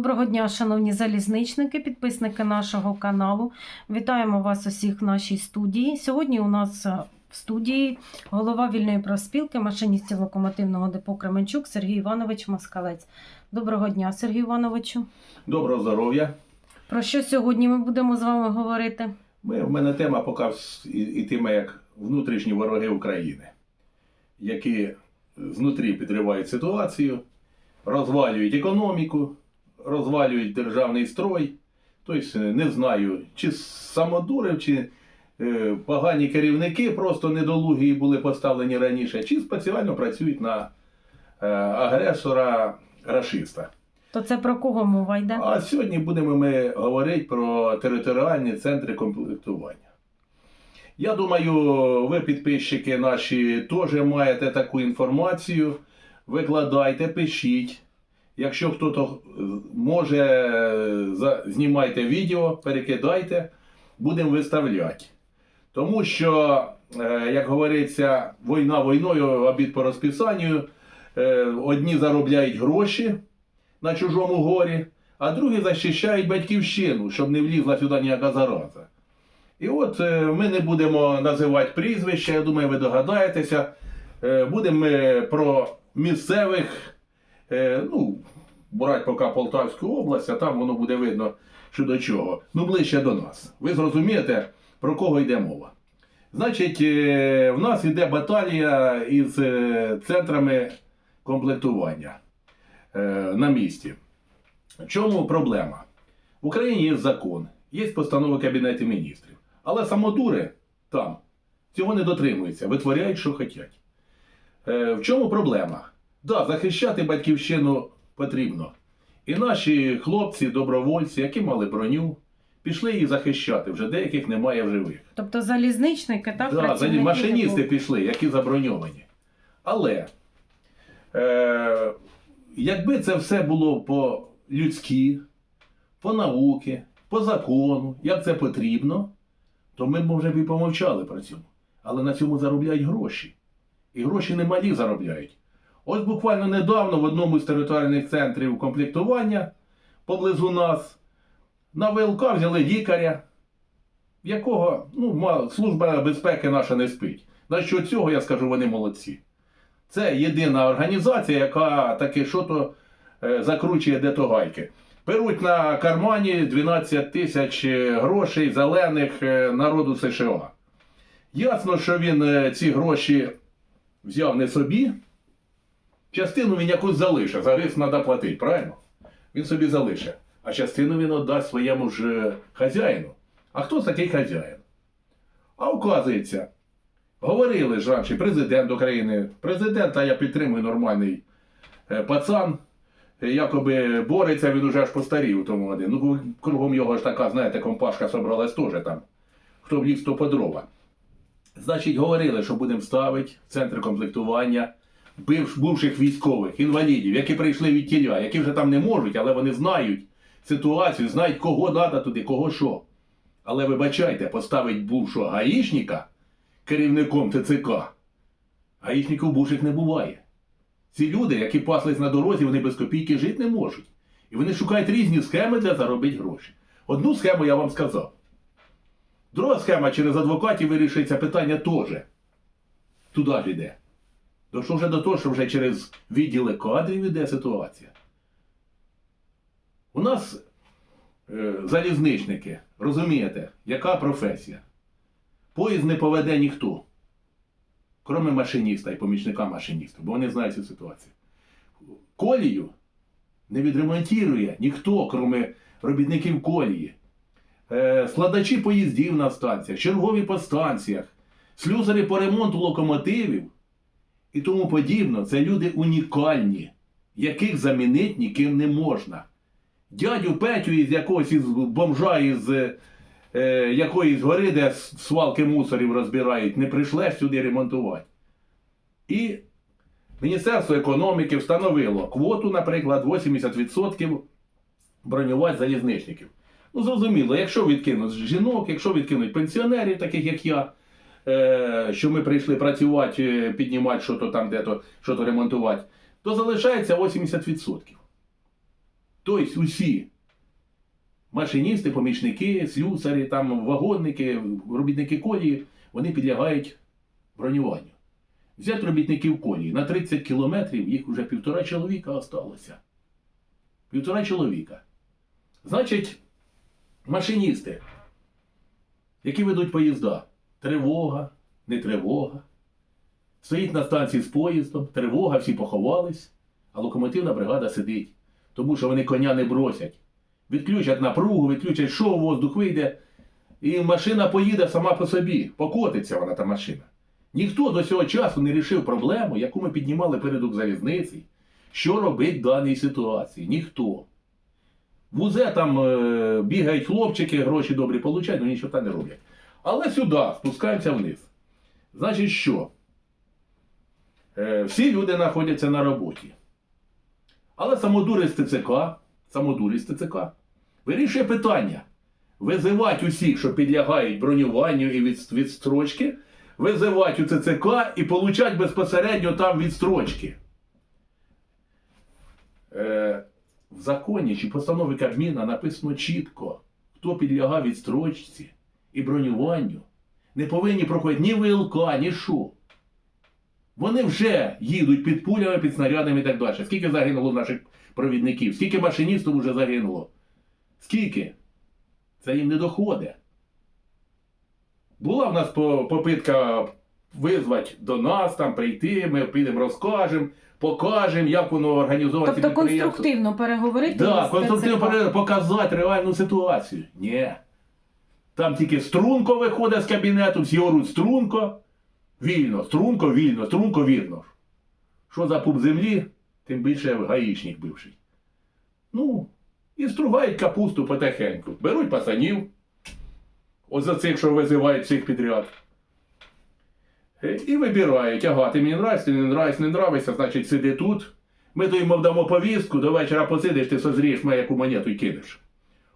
Доброго дня, шановні залізничники, підписники нашого каналу. Вітаємо вас усіх в нашій студії. Сьогодні у нас е, в студії голова вільної профспілки машиністів локомотивного депо Кременчук Сергій Іванович Москалець. Доброго дня, Сергій Івановичу. Доброго здоров'я. Про що сьогодні ми будемо з вами говорити? Ми, в мене тема поки і- ітиме як внутрішні вороги України, які знутрі підривають ситуацію, розвалюють економіку, розвалюють державний строй. Тобто не знаю, чи самодурив, чи е, погані керівники просто недолугі були поставлені раніше, чи спеціально працюють на е, агресора рашиста. То це про кого мова йде? А сьогодні будемо ми говорити про територіальні центри комплектування. Я думаю, ви, підписчики наші, теж маєте таку інформацію. Викладайте, пишіть. Якщо хтось може, е, знімайте відео, перекидайте, будемо виставляти. Тому що, е, як говориться, війна війною, обід по розписанню. Е, Одні заробляють гроші на чужому горі, а другі захищають батьківщину, щоб не влізла сюди ніяка зараза. І от ми не будемо називати прізвища, я думаю, ви догадаєтеся. Будемо про місцевих, е, ну, брати поки Полтавську область, а там воно буде видно, що до чого. Ну, ближче до нас. Ви зрозумієте, про кого йде мова. Значить, е, в нас йде баталія із е, центрами комплектування е, на місці. В чому проблема? В Україні є закон, є постанови Кабінету міністрів. Але самодури там цього не дотримуються, витворяють, що хочуть. В чому проблема? Да, захищати батьківщину потрібно. І наші хлопці, добровольці, які мали броню, пішли її захищати. Вже деяких немає в живих. Тобто залізничники, так? Да, працівники машиністи пішли, які заброньовані. Але е, якби це все було по-людськи, по науки, по закону, як це потрібно, то ми б вже б і помовчали про цьому. Але на цьому заробляють гроші. І гроші немалі заробляють. Ось буквально недавно в одному з територіальних центрів комплектування поблизу нас на ВЛК взяли лікаря, в якого ну, служба безпеки наша не спить. На що цього я скажу, вони молодці. Це єдина організація, яка таке що-то е, закручує де то гайки. Беруть на кармані 12 тисяч е, грошей зелених е, народу США. Ясно, що він ці гроші взяв не собі. Частину він якусь залишив. За рис треба платити, правильно? Він собі залишив. А частину він віддасть своєму ж е, хазяїну. А хто такий хазяїн? А оказується, говорили ж раніше президент України. Президента я підтримую нормальний е, пацан. е, Якоби бореться, він уже аж постарів тому один. Ну, кругом його ж така, знаєте, компашка собралась теж там. Хто вліз, то по дрова. Значить, говорили, що будемо ставити центр комплектування бувших військових, інвалідів, які прийшли від тіля, які вже там не можуть, але вони знають ситуацію, знають, кого треба туди, кого що. Але вибачайте, поставить бувшого гаїшника керівником ТЦК. Гаїшників бувших не буває. Ці люди, які паслись на дорозі, вони без копійки жити не можуть. І вони шукають різні схеми для заробити гроші. Одну схему я вам сказав. Друга схема через адвокатів вирішується питання теж. Туди ж йде. Дошло вже до того, що вже через відділи кадрів йде ситуація. У нас е, залізничники, розумієте, яка професія? Поїзд не поведе ніхто, крім машиніста і помічника машиніста, бо вони знають цю ситуацію. Колію не відремонтує ніхто, крім робітників колії. Е, складачі поїздів на станціях, чергові по станціях, слюсарі по ремонту локомотивів і тому подібне. Це люди унікальні, яких замінити ніким не можна. Дядю Петю із якогось із бомжа із е, е, якоїсь гори, де свалки мусорів розбирають, не прийшлеш сюди ремонтувати. І Міністерство економіки встановило квоту, наприклад, 80% бронювати залізничників. Ну, зрозуміло, якщо відкинуть жінок, якщо відкинуть пенсіонерів, таких як я, що ми прийшли працювати, е, піднімати що-то там, де-то, що-то ремонтувати, то залишається 80%. Тобто усі машиністи, помічники, слюсарі, там, вагонники, робітники колії, вони підлягають бронюванню. Взять робітників колії на 30 кілометрів, їх вже півтора чоловіка осталося. Півтора чоловіка. Значить, машиністи, які ведуть поїзда, тривога, не тривога. Стоїть на станції з поїздом, тривога, всі поховались, а локомотивна бригада сидить, тому що вони коня не бросять. Відключать напругу, відключать шоу, воздух вийде, і машина поїде сама по собі, покотиться вона та машина. Ніхто до цього часу не рішив проблему, яку ми піднімали перед Укрзалізниці, що робить в даній ситуації. Ніхто. В УЗЕ там е, бігають хлопчики, гроші добрі получають, але нічого там не роблять. Але сюди спускаємося вниз. Значить, що? Е, всі люди знаходяться на роботі. Але самодурець ТЦК, самодурець ТЦК вирішує питання. Визивати усіх, що підлягають бронюванню і від, відстрочки, визивати у ТЦК і получать безпосередньо там відстрочки. Е, в законі чи постанові Кабміна написано чітко, хто підлягав відстрочці і бронюванню, не повинні проходити ні ВЛК, ні що. Вони вже їдуть під пулями, під снарядами і так далі. Скільки загинуло наших провідників? Скільки машиністів вже загинуло? Скільки? Це їм не доходить. Була в нас попитка визвати до нас, там прийти, ми підемо розкажемо, покажемо, як воно організовано. Тобто конструктивно переговорити. Да, з конструктивно ТЦК. пере- показати реальну ситуацію. Ні. Там тільки струнко виходить з кабінету, всі оруть струнко. Вільно, струнко, вільно, струнко, вірно. Що за пуп землі, тим більше гаїчник бивший. Ну, і стругають капусту потихеньку. Беруть пацанів. Ось за цих, що визивають всіх підряд. Е, І вибирають, ага, ти мені нравишся, не нравишся, не нравишся, значить сиди тут. Ми то йому дамо повістку, до вечора посидиш, ти созрієш мене яку монету й кинеш.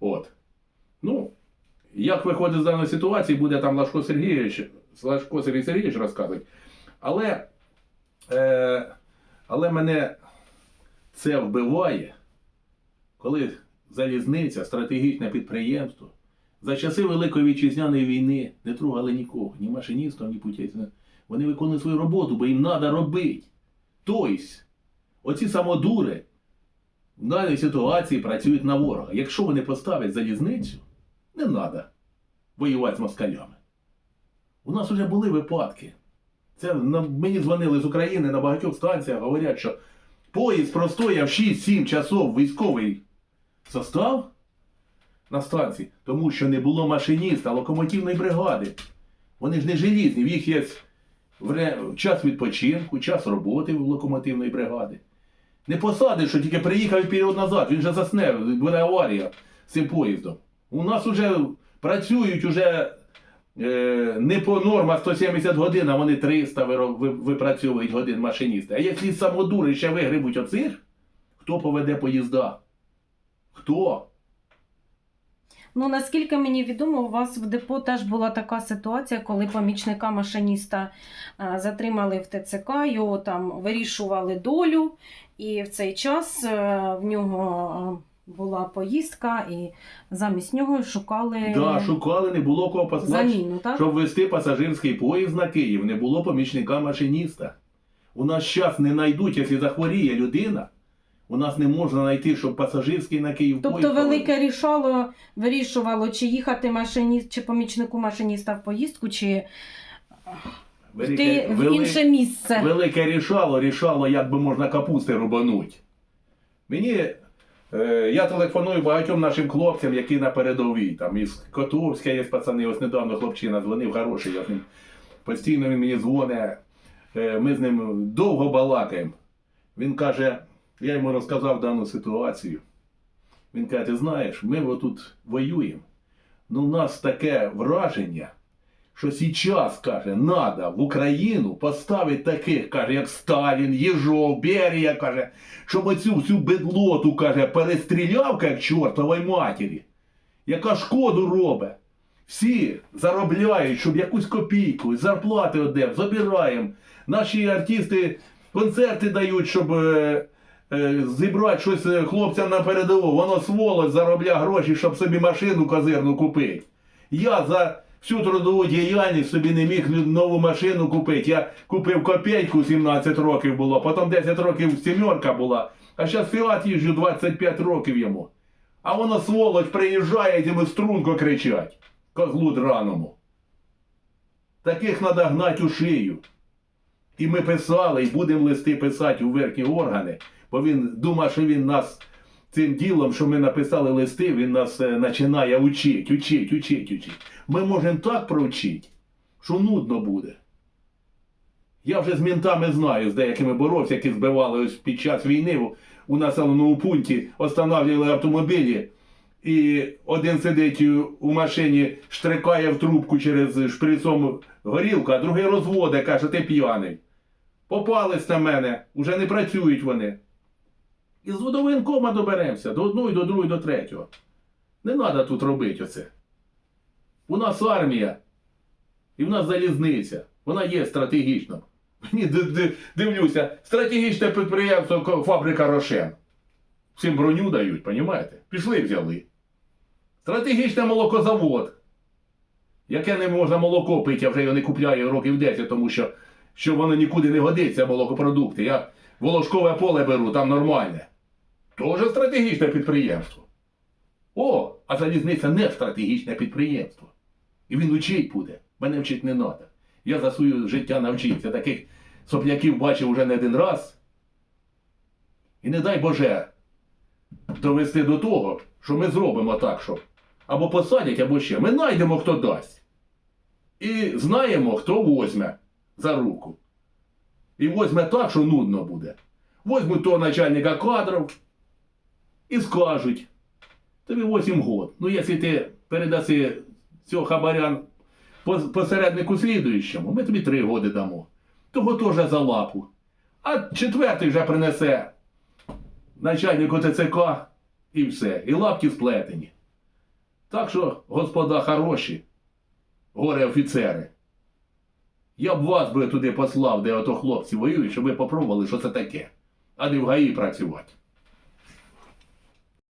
От. Ну, як виходить з даної ситуації, буде там Лашко Сергійович, Лашко Сергій Сергійович розказувати. Але, е, але мене це вбиває, коли залізниця, стратегічне підприємство, за часи Великої вітчизняної війни не трогали нікого, ні машиністів, ні путівців. Вони виконують свою роботу, бо їм треба робити. Тобто, оці самодури в даній ситуації працюють на ворога. Якщо вони поставлять залізницю, не треба воювати з москалями. У нас вже були випадки. Це мені дзвонили з України на багатьох станціях, говорять, що поїзд простояв 6-7 часов військовий состав на станції, тому що не було машиніста, локомотивної бригади. Вони ж не желізні, в їх є час відпочинку, час роботи в локомотивної бригади. Не посадиш, що тільки приїхав і назад, він же засне, буде аварія з цим поїздом. У нас вже працюють уже е, не по нормах 170 годин, а вони 300 випрацьовують годин машиністи. А якщо самодури ще вигрибуть оцих, хто поведе поїзда? Хто? Ну наскільки мені відомо, у вас в депо теж була така ситуація, коли помічника машиніста е, затримали в ТЦК, його там вирішували долю, і в цей час е, в нього е, була поїздка, і замість нього шукали Да, шукали, не було кого послати. заміну, так? Щоб вести пасажирський поїзд на Київ, не було помічника машиніста. У нас зараз не знайдуть, якщо захворіє людина, у нас не можна знайти, щоб пасажирський на Київ Тобто поїзд. велике рішало вирішувало, чи їхати машиніст, чи помічнику машиніста в поїздку, чи Велике, йти в вели- інше місце. велике рішало, рішало, як би можна капусти рубануть. Мені, я телефоную багатьом нашим хлопцям, які на передовій. Там із Котовська є пацани, ось недавно хлопчина дзвонив, хороший, я з ним постійно він мені дзвонить. Е, ми з ним довго балакаємо. Він каже, я йому розказав дану ситуацію. Він каже, ти знаєш, ми отут воюємо. Ну, у нас таке враження, що зараз, каже, надо в Україну поставити таких, каже, як Сталін, Єжов, Берія, каже, щоб оцю всю бедлоту, каже, перестріляв, як чортової матері, яка шкоду робить. Всі заробляють, щоб якусь копійку, зарплати одне, забираємо. Наші артисти концерти дають, щоб е, е, зібрати щось е, хлопцям на передову, воно сволоч заробля гроші, щоб собі машину козирну купити. Я за всю трудову діяльність собі не міг нову машину купити. Я купив копійку 17 років було, потім 10 років сімерка була, а зараз Фіат їжджу 25 років йому. А воно сволоч приїжджає, і струнко кричать. Козлу драному. Таких треба гнати у шию. І ми писали, і будемо листи писати у верхні органи, бо він думає, що він нас цим ділом, що ми написали листи, він нас е, починає учить, учить, учить, учить. Ми можемо так провчити, що нудно буде. Я вже з ментами знаю, з деякими боровся, які збивали ось під час війни у- населеному пункті, останавливали автомобілі, і один сидить у- машині, штрикає в трубку через шприцом горілку, а другий розводить, каже, ти п'яний. Попались на мене, уже не працюють вони. І з водовоєнкома доберемося до одного, до другого, до третього. Не треба тут робити оце. У нас армія, і в нас залізниця. Вона є стратегічна. Мені ди- ди- дивлюся, стратегічне підприємство фабрика Рошен. Всім броню дають, понімаєте? Пішли взяли. Стратегічний молокозавод. Яке не можна молоко пити, я вже його не купляю років 10, тому що, що воно нікуди не годиться, молокопродукти. Я волошкове поле беру, там нормальне. Тоже стратегічне підприємство. О, а залізниця не стратегічне підприємство. І він учить буде. Мене вчить не треба. Я за своє життя навчився. Таких сопляків бачив уже не один раз. І не дай Боже довести до того, що ми зробимо так, що або посадять, або ще. Ми знайдемо, хто дасть. І знаємо, хто возьме за руку. І возьме так, що нудно буде. Возьмуть того начальника кадрів і скажуть, тобі 8 год. Ну, якщо ти передаси цього хабаря посереднику слідуючому, ми тобі 3 годи дамо. Того теж за лапу. А четвертий вже принесе начальнику ТЦК і все. І лапки сплетені. Так що, господа хороші, горе офіцери, я б вас би туди послав, де ото хлопці воюють, щоб ви попробували, що це таке, а не в ГАІ працювати.